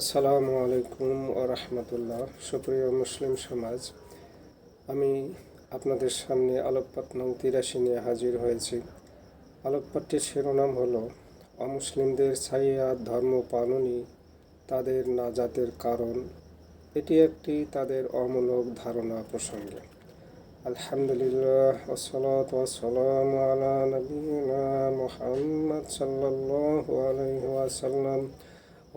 আসসালামু আলাইকুম ও রহমতুল্লাহ। সুপ্রিয় মুসলিম সমাজ, আমি আপনাদের সামনে আলোকপাত নং তিরাশি নিয়ে হাজির হয়েছি। আলোকপাতটির শিরোনাম হলো, অমুসলিমদের ছাইয়া ধর্ম পালনই তাদের নাজাতের কারণ। এটি একটি তাদের অমূলক ধারণা প্রসঙ্গে। আলহামদুলিল্লাহ মুহাম্মদ আলাইহি ওয়াসাল্লাম।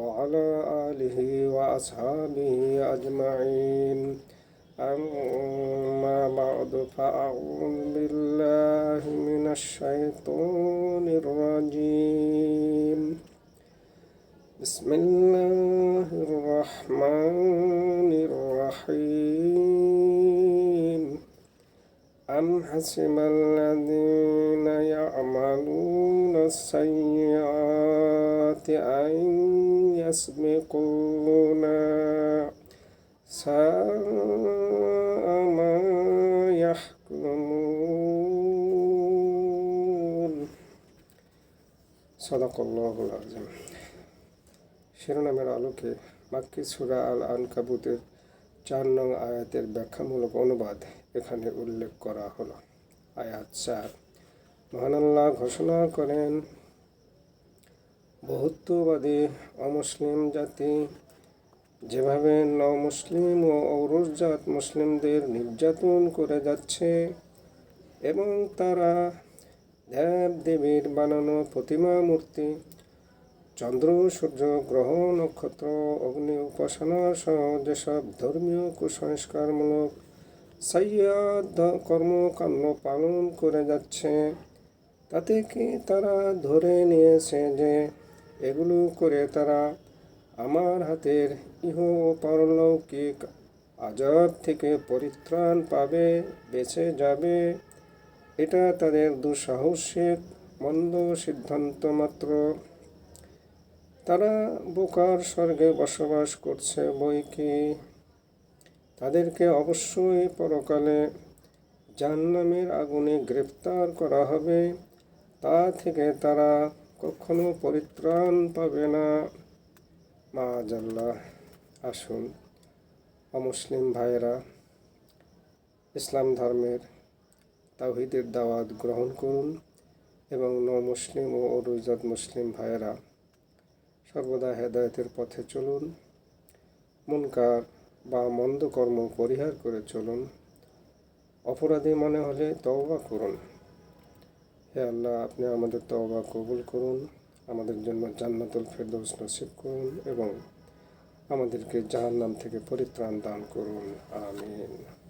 وعلى آله وأصحابه أجمعين. أما بعد فأعوذ بالله من الشيطان الرجيم. بسم الله الرحمن الرحيم. أم حسب الذين يعملون السيئات أن يسبقونا ساء ما يحكمون صدق الله العظيم শিরোনামের আলোকে মাক্কি সুরা আল আনকাবুতের চার নং আয়াতের ব্যাখ্যামূলক অনুবাদ এখানে উল্লেখ করা হলো আয়াত চার মহান আল্লাহ ঘোষণা করেন বহুত্ববাদী অমুসলিম জাতি। যেভাবে ন মুসলিম ও ঔরজাত মুসলিমদের নির্যাতন করে যাচ্ছে এবং তারা দেব দেবীর বানানো প্রতিমা মূর্তি, চন্দ্র, সূর্য, গ্রহ, নক্ষত্র, অগ্নি, উপাসনা সহ যেসব ধর্মীয় কুসংস্কারমূলক সাইয়াদ কর্মকাণ্ড পালন করে যাচ্ছে, তাতে কি তারা ধরে নিয়েছে যে এগুলো করে তারা আমার হাতের ইহ পারলৌকিক আজব থেকে পরিত্রাণ পাবে, বেঁচে যাবে। এটা তাদের দুঃসাহসিক, মন্দ সিদ্ধান্ত মাত্র। তারা বোকার স্বর্গে বসবাস করছে বই কি? তাদেরকে অবশ্যই পরকালে জাহান্নামের আগুনে গ্রেপ্তার করা হবে। তা থেকে তারা কখনো পরিত্রাণ পাবে না। মা আল্লাহ আসুন। অমুসলিম ভাইয়েরা, ইসলাম ধর্মের তাওহিদের দাওয়াত গ্রহণ করুন এবং ন মুসলিম ও অরুজাত মুসলিম ভাইয়েরা, সর্বদা হেদায়তের পথে চলুন। মুনকার বা মন্দ কর্ম পরিহার করে চলুন। অপরাধী মনে হলে তওবা করুন। হে আল্লাহ, আপনি আমাদের তবা কবুল করুন, আমাদের জন্য জান্নাতুল ফেরদৌস নসিব করুন এবং আমাদেরকে জাহান্নাম থেকে পরিত্রাণ দান করুন। আমিন।